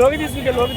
లోకి తీసుకుంటే లోకి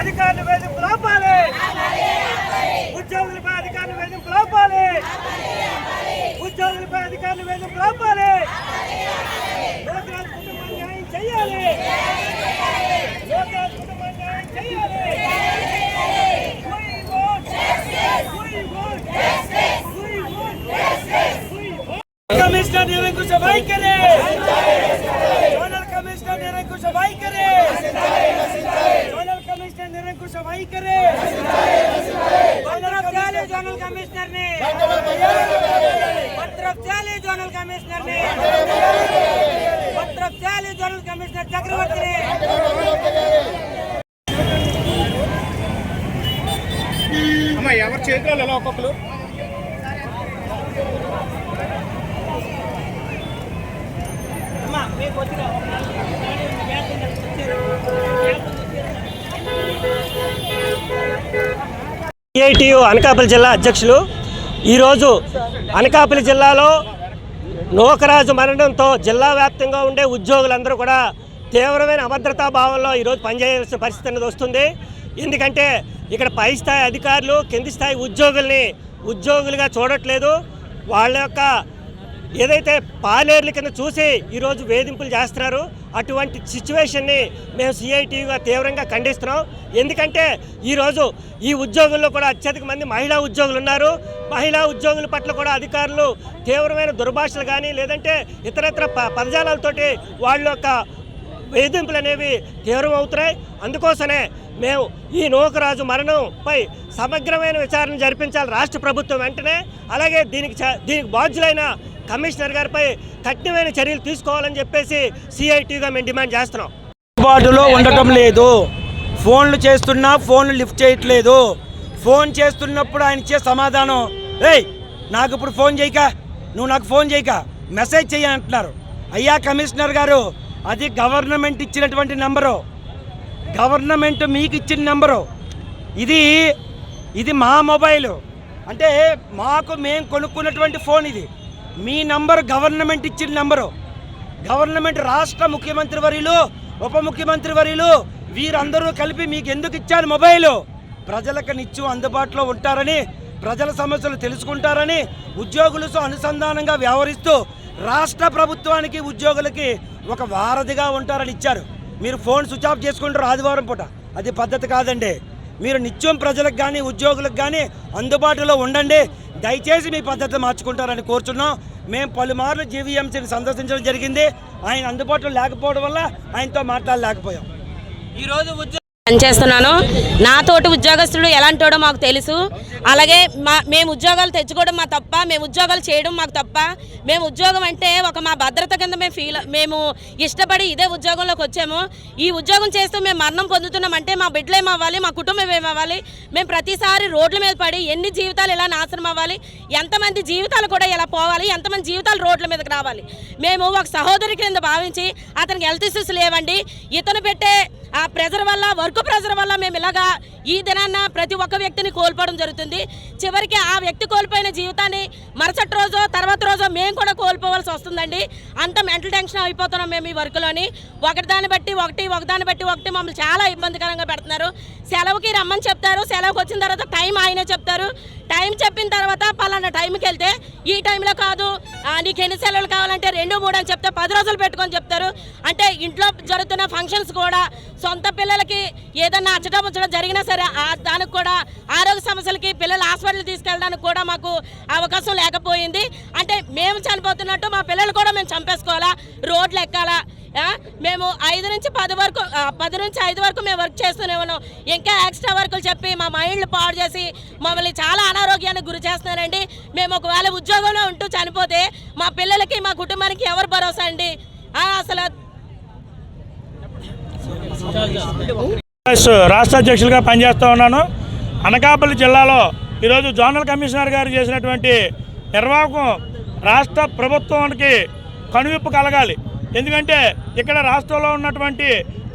అధికారులు వేధింపులు ఆపాలి ఉద్యోగులపై అధికారులు వేధింపులు ఆపాలి ఉద్యోగులపై అధికారులు వేధింపులు ఆపాలి లోకరాజ్ కుటుంబానికి న్యాయం చేయాలి లోకరాజ్ కుటుంబానికి న్యాయం చేయాలి We want justice. We want justice. We want justice. We want- commissioner నిరంకుశ వైఖరి జోనల్ కమిషనర్ నిరంకుశ వైఖరి జోనల్ కమిషనర్ నిరంకుశ వైఖరి చేయాలి జోనల్ కమిషనర్ని జోనల్ కమిషనర్ని పత్రప్ చేయాలి జోనల్ కమిషనర్ చక్రవర్తిని అమ్మ ఎవరి చేతిలో ఎలా ఒక్కొక్కరు? సిఐటియు అనకాపల్లి జిల్లా అధ్యక్షులు. ఈరోజు అనకాపల్లి జిల్లాలో నూకరాజు మరణంతో జిల్లా వ్యాప్తంగా ఉండే ఉద్యోగులందరూ కూడా తీవ్రమైన అభద్రతా భావంలో ఈరోజు పనిచేయాల్సిన పరిస్థితి అనేది వస్తుంది. ఎందుకంటే ఇక్కడ పై స్థాయి అధికారులు కింది స్థాయి ఉద్యోగుల్ని ఉద్యోగులుగా చూడట్లేదు. వాళ్ళ యొక్క ఏదైతే పాలేర్ల కింద చూసి ఈరోజు వేధింపులు చేస్తున్నారు. అటువంటి సిచ్యువేషన్ని మేము సిఐటిగా తీవ్రంగా ఖండిస్తున్నాం. ఎందుకంటే ఈరోజు ఈ ఉద్యోగుల్లో కూడా అత్యధిక మంది మహిళా ఉద్యోగులు ఉన్నారు. మహిళా ఉద్యోగుల పట్ల కూడా అధికారులు తీవ్రమైన దుర్భాషలు కానీ లేదంటే ఇతరత్ర ప పదజాలాలతోటి వాళ్ళ యొక్క వేధింపులు అనేవి తీవ్రమవుతున్నాయి. అందుకోసమే మేము ఈ నూకరాజు మరణంపై సమగ్రమైన విచారణ జరిపించాలి రాష్ట్ర ప్రభుత్వం వెంటనే. అలాగే దీనికి దీనికి బాధ్యులైన కమిషనర్ గారిపై కఠినమైన చర్యలు తీసుకోవాలని చెప్పేసి సిఐటిగా మేము డిమాండ్ చేస్తున్నాం. అందుబాటులో ఉండటం లేదు. ఫోన్లు చేస్తున్నా ఫోన్లు లిఫ్ట్ చేయట్లేదు. ఫోన్ చేస్తున్నప్పుడు ఆయన ఇచ్చే సమాధానం ఏయ్ నాకు ఇప్పుడు ఫోన్ చేయక నువ్వు నాకు ఫోన్ చేయక మెసేజ్ చెయ్యి అంటున్నారు. అయ్యా కమిషనర్ గారు అది గవర్నమెంట్ ఇచ్చినటువంటి నెంబరు. గవర్నమెంట్ మీకు ఇచ్చిన నెంబరు. ఇది ఇది మా మొబైల్. అంటే మాకు మేము కొనుక్కున్నటువంటి ఫోన్ ఇది. మీ నంబర్ గవర్నమెంట్ ఇచ్చిన నంబరు. గవర్నమెంట్ రాష్ట్ర ముఖ్యమంత్రి వర్యులు ఉప ముఖ్యమంత్రి వర్యులు వీరందరూ కలిపి మీకు ఎందుకు ఇచ్చారు మొబైల్? ప్రజలకు నిత్యం అందుబాటులో ఉంటారని ప్రజల సమస్యలు తెలుసుకుంటారని ఉద్యోగులతో అనుసంధానంగా వ్యవహరిస్తూ రాష్ట్ర ప్రభుత్వానికి ఉద్యోగులకి ఒక వారధిగా ఉంటారని ఇచ్చారు. మీరు ఫోన్ స్విచ్ ఆఫ్ చేసుకుంటారు ఆదివారం పూట. అది పద్ధతి కాదండి. మీరు నిత్యం ప్రజలకు కానీ ఉద్యోగులకు కానీ అందుబాటులో ఉండండి. దయచేసి మీ పద్ధతి మార్చుకుంటారని కోరుచున్నాం. మేము పలుమార్లు జీవీఎంసీని సందర్శించడం జరిగింది. ఆయన అందుబాటులో లేకపోవడం వల్ల ఆయనతో మాట్లాడలేకపోయాం. ఈరోజు ఉద్యోగ పనిచేస్తున్నాను. నాతోటి ఉద్యోగస్తుడు ఎలాంటోడో మాకు తెలుసు. అలాగే మా మేము ఉద్యోగాలు తెచ్చుకోవడం మా తప్ప మేము ఉద్యోగాలు చేయడం మాకు తప్ప మేము ఉద్యోగం అంటే ఒక మా భద్రత కింద మేము ఫీల్ మేము ఇష్టపడి ఇదే ఉద్యోగంలోకి వచ్చాము. ఈ ఉద్యోగం చేస్తూ మేము మరణం పొందుతున్నామంటే మా బిడ్డలు ఏమవ్వాలి మా కుటుంబం ఏమవ్వాలి మేము ప్రతిసారి రోడ్ల మీద పడి ఎన్ని జీవితాలు ఇలా నాశనం అవ్వాలి ఎంతమంది జీవితాలు కూడా ఇలా పోవాలి ఎంతమంది జీవితాలు రోడ్ల మీదకి రావాలి. మేము ఒక సహోదరి కింద భావించి అతనికి హెల్త్ ఇష్యూస్ లేవండి. ఇతను పెట్టే ఆ ప్రెజర్ వల్ల వర్క్ ప్రెజర్ వల్ల మేము ఇలాగా ఈ దినాన్న ప్రతి ఒక్క వ్యక్తిని కోల్పోవడం జరుగుతుంది. చివరికి ఆ వ్యక్తి కోల్పోయిన జీవితాన్ని మరుసటి రోజు తర్వాత రోజు మేము కూడా కోల్పోవాల్సి వస్తుందండి. అంత మెంటల్ టెన్షన్ అయిపోతున్నాం మేము ఈ వర్క్లోని. ఒకటి దాన్ని బట్టి ఒకటి ఒకదాన్ని బట్టి ఒకటి మమ్మల్ని చాలా ఇబ్బందికరంగా పెడుతున్నారు. సెలవుకి రమ్మని చెప్తారు. సెలవుకి వచ్చిన తర్వాత టైం ఆయనే చెప్తారు. టైం చెప్పిన తర్వాత పలానా టైంకి వెళ్తే ఈ టైంలో కాదు నీకు ఎన్ని సెలవులు కావాలంటే రెండు మూడు అని చెప్తే పది రోజులు పెట్టుకొని చెప్తారు. అంటే ఇంట్లో జరుగుతున్న ఫంక్షన్స్ కూడా సొంత పిల్లలకి ఏదన్నా అచ్చటం వచ్చడం జరిగినా సరే దానికి కూడా ఆరోగ్య సమస్యలకి పిల్లలు హాస్పిటల్ తీసుకెళ్ళడానికి కూడా మాకు అవకాశం లేకపోయింది. అంటే మేము చనిపోతున్నట్టు మా పిల్లలు కూడా మేము చంపేసుకోవాలా? రోడ్లు ఎక్కాలా? మేము ఐదు నుంచి పది వరకు పది నుంచి ఐదు వరకు మేము వర్క్ చేస్తూనే ఉన్నాం. ఇంకా ఎక్స్ట్రా వర్కులు చెప్పి మా మైండ్లు పాడు చేసి మమ్మల్ని చాలా అనారోగ్యానికి గురి చేస్తున్నారండి. మేము ఒకవేళ ఉద్యోగంలో ఉంటూ చనిపోతే మా పిల్లలకి మా కుటుంబానికి ఎవరు భరోసా అండి? అసలు రాష్ట్ర అధ్యక్షులుగా పనిచేస్తూ ఉన్నాను. అనకాపల్లి జిల్లాలో ఈరోజు జోనల్ కమిషనర్ గారు చేసినటువంటి నిర్వాహకం రాష్ట్ర ప్రభుత్వానికి కనువిప్పు కలగాలి. ఎందుకంటే ఇక్కడ రాష్ట్రంలో ఉన్నటువంటి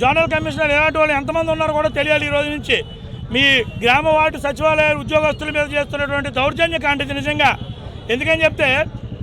జోనల్ కమిషనర్ ఎలాంటి వాళ్ళు ఎంతమంది ఉన్నారో కూడా తెలియాలి ఈ రోజు నుంచి. మీ గ్రామ వార్డు సచివాలయ ఉద్యోగస్తుల మీద చేస్తున్నటువంటి దౌర్జన్య కాంటి నిజంగా. ఎందుకని చెప్తే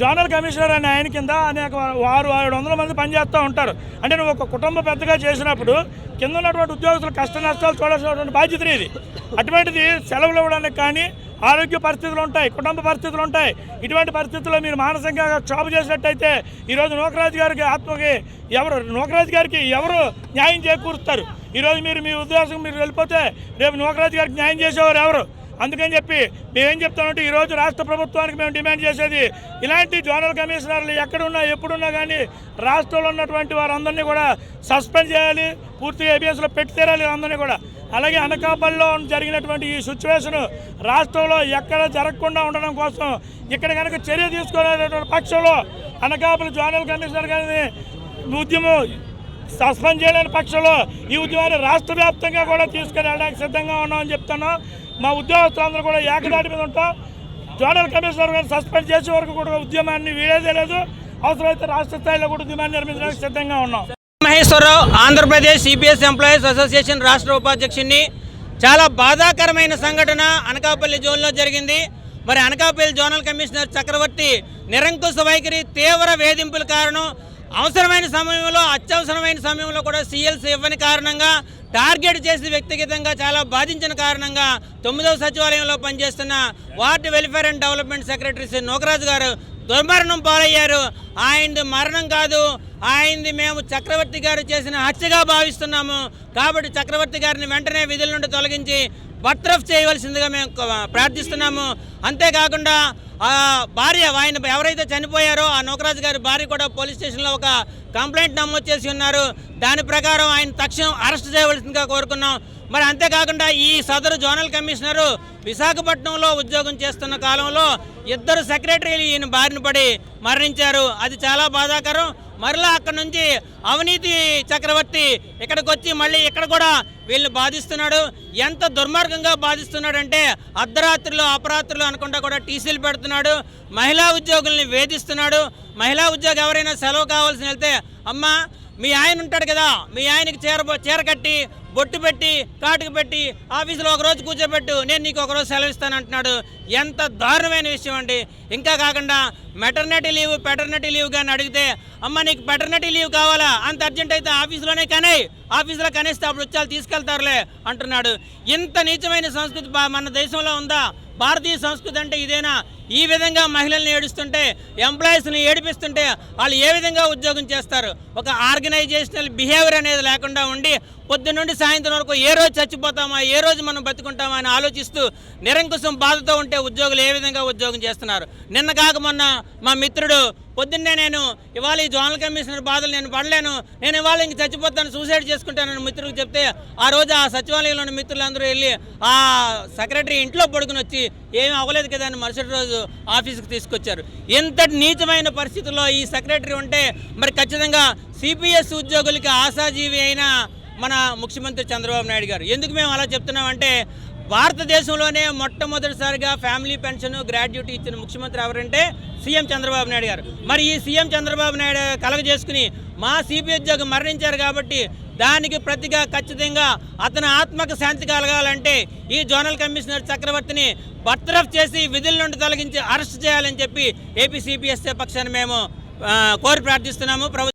జోనల్ కమిషనర్ అనే ఆయన కింద అనేక వారు ఏడు వందల మంది పనిచేస్తూ ఉంటారు. అంటే నువ్వు ఒక కుటుంబ పెద్దగా చేసినప్పుడు కింద ఉన్నటువంటి ఉద్యోగస్తుల కష్ట నష్టాలు చూడాల్సినటువంటి బాధ్యత ఇది. అటువంటిది సెలవులు ఇవ్వడానికి కానీ ఆరోగ్య పరిస్థితులు ఉంటాయి కుటుంబ పరిస్థితులు ఉంటాయి. ఇటువంటి పరిస్థితుల్లో మీరు మానసికంగా క్షోభ చేసినట్టయితే ఈరోజు నూకరాజు గారికి ఆత్మకి ఎవరు నూకరాజు గారికి ఎవరు న్యాయం చేకూరుస్తారు? ఈరోజు మీరు మీ ఉద్యోగం మీరు వెళ్ళిపోతే రేపు నూకరాజు గారికి న్యాయం చేసేవారు ఎవరు? అందుకని చెప్పి మేమేం చెప్తామంటే ఈరోజు రాష్ట్ర ప్రభుత్వానికి మేము డిమాండ్ చేసేది ఇలాంటి జోనల్ కమిషనర్లు ఎక్కడున్నా ఎప్పుడున్నా కానీ రాష్ట్రంలో ఉన్నటువంటి వారందరినీ కూడా సస్పెండ్ చేయాలి పూర్తిగా ఏబిఎస్లో పెట్టి తీరాలి అందరినీ కూడా. అలాగే అనకాపల్లిలో జరిగినటువంటి ఈ సిచ్యువేషన్ రాష్ట్రంలో ఎక్కడ జరగకుండా ఉండడం కోసం ఇక్కడ కనుక చర్య తీసుకునేటటువంటి పక్షంలో అనకాపల్లి జోనల్ కమిషనర్ గారిని ఉద్యమం సస్పెండ్ చేయలేని పక్షంలో ఈ ఉద్యమాన్ని రాష్ట్ర వ్యాప్తంగా కూడా తీసుకుని వెళ్ళడానికి సిద్ధంగా ఉన్నామని చెప్తాను మా ఉద్యోగస్తులందరూ కూడా ఏకదాటి మీద ఉంటాం. జోనల్ కమిషనర్ గారు సస్పెండ్ చేసే వరకు కూడా ఉద్యమాన్ని వీడేదే లేదు. అవసరమైతే రాష్ట్ర స్థాయిలో కూడా ఉద్యమాన్ని నిర్మించడానికి సిద్ధంగా ఉన్నాం. Maheshwararao Andhra Pradesh CPS employees association రాష్ట్ర ఉపాధ్యక్షుడిని చాలా బాధాకరమైన సంఘటన అనకాపల్లి జోన్లో జరిగింది. మరి అనకాపల్లి జోనల్ కమిషనర్ చక్రవర్తి నిరంకుశ వైఖరి తీవ్ర వేధింపుల కారణం అవసరమైన సమయంలో అత్యవసరమైన సమయంలో కూడా సీఎల్సీ ఇవ్వని కారణంగా టార్గెట్ చేసి వ్యక్తిగతంగా చాలా బాధించిన కారణంగా తొమ్మిదవ సచివాలయంలో పనిచేస్తున్న ward welfare and development secretary Shri Nokaraju గారు దుర్మరణం పాలయ్యారు. ఆయనది మరణం కాదు ఆయనది మేము చక్రవర్తి గారు చేసిన హత్యగా భావిస్తున్నాము. కాబట్టి చక్రవర్తి గారిని వెంటనే విధుల నుండి తొలగించి బర్త్రఫ్ చేయవలసిందిగా మేము ప్రార్థిస్తున్నాము. అంతేకాకుండా ఆ భార్య ఆయన ఎవరైతే చనిపోయారో ఆ నోకరాజు గారి భార్య కూడా పోలీస్ స్టేషన్లో ఒక కంప్లైంట్ నమోదు చేసి ఉన్నారు. దాని ప్రకారం ఆయన తక్షణం అరెస్ట్ చేయవలసిందిగా కోరుకున్నాం. మరి అంతేకాకుండా ఈ సదరు జోనల్ కమిషనరు విశాఖపట్నంలో ఉద్యోగం చేస్తున్న కాలంలో ఇద్దరు సెక్రటరీలు ఈయన బారిన పడి మరణించారు. అది చాలా బాధాకరం. మరలా అక్కడ నుంచి అవినీతి చక్రవర్తి ఇక్కడికి వచ్చి మళ్ళీ ఇక్కడ కూడా వీళ్ళని బాధిస్తున్నాడు. ఎంత దుర్మార్గంగా బాధిస్తున్నాడంటే అర్ధరాత్రులు అపరాత్రులు అనుకుంటా కూడా టీసీలు పెడుతున్నాడు. మహిళా ఉద్యోగుల్ని వేధిస్తున్నాడు. మహిళా ఉద్యోగి ఎవరైనా సెలవు కావాల్సి వెళ్తే అమ్మా మీ ఆయన ఉంటాడు కదా మీ ఆయనకి చీర చీర కట్టి బొట్టు పెట్టి కాటుకు పెట్టి ఆఫీసులో ఒక రోజు కూర్చోబెట్టు నేను నీకు ఒక రోజు సెలవు ఇస్తాను అంటున్నాడు. ఎంత దారుణమైన విషయం అండి. ఇంకా కాకుండా మెటర్నిటీ లీవ్ పెటర్నిటీ లీవ్ కానీ అడిగితే అమ్మ నీకు పెటర్నిటీ లీవ్ కావాలా? అంత అర్జెంట్ అయితే ఆఫీసులోనే కనే ఆఫీసులో కనేస్తే అప్పుడు వచ్చి తీసుకెళ్తారులే అంటున్నాడు. ఇంత నీచమైన సంస్కృతి మన దేశంలో ఉందా? భారతీయ సంస్కృతి అంటే ఇదేనా? ఈ విధంగా మహిళల్ని ఏడుస్తుంటే ఎంప్లాయీస్ని ఏడిపిస్తుంటే వాళ్ళు ఏ విధంగా ఉద్యోగం చేస్తారు? ఒక ఆర్గనైజేషనల్ బిహేవియర్ అనేది లేకుండా ఉండి పొద్దు నుండి సాయంత్రం వరకు ఏ రోజు చచ్చిపోతామా ఏ రోజు మనం బతుకుంటామా అని ఆలోచిస్తూ నిరంకుశం బాధతో ఉంటే ఉద్యోగులు ఏ విధంగా ఉద్యోగం చేస్తున్నారు? నిన్న కాక మొన్న మా మిత్రుడు పొద్దున్నే నేను ఇవాళ ఈ జోనల్ కమిషనర్ బాధలు నేను పడలేను. నేను ఇవాళ ఇంక చచ్చిపోతాను సూసైడ్ చేసుకుంటానని మిత్రుడికి చెప్తే ఆ రోజు ఆ సచివాలయంలోని మిత్రులందరూ వెళ్ళి ఆ సెక్రటరీ ఇంట్లో పడుకుని వచ్చి ఏమీ అవ్వలేదు కదా అని మరుసటి రోజు ఆఫీస్కి తీసుకొచ్చారు. ఇంతటి నీచమైన పరిస్థితుల్లో ఈ సెక్రటరీ ఉంటే మరి ఖచ్చితంగా సిపిఎస్ ఉద్యోగులకి ఆశాజీవి అయిన మన ముఖ్యమంత్రి చంద్రబాబు నాయుడు గారు. ఎందుకు మేము అలా చెప్తున్నామంటే భారతదేశంలోనే మొట్టమొదటిసారిగా ఫ్యామిలీ పెన్షన్ గ్రాడ్యుటీ ఇచ్చిన ముఖ్యమంత్రి ఎవరంటే సీఎం చంద్రబాబు నాయుడు గారు. మరి ఈ సీఎం చంద్రబాబు నాయుడు కలగజేసుకుని మా సిపి ఉద్యోగం మరణించారు కాబట్టి దానికి ప్రతిగా ఖచ్చితంగా అతని ఆత్మకు శాంతి కలగాలంటే ఈ జోనల్ కమిషనర్ చక్రవర్తిని బర్తరఫ్ చేసి విధుల నుండి తొలగించి అరెస్ట్ చేయాలని చెప్పి ఏపీ సిపిఎస్ఏ పక్షాన్ని మేము కోరి ప్రార్థిస్తున్నాము. ప్రభుత్వం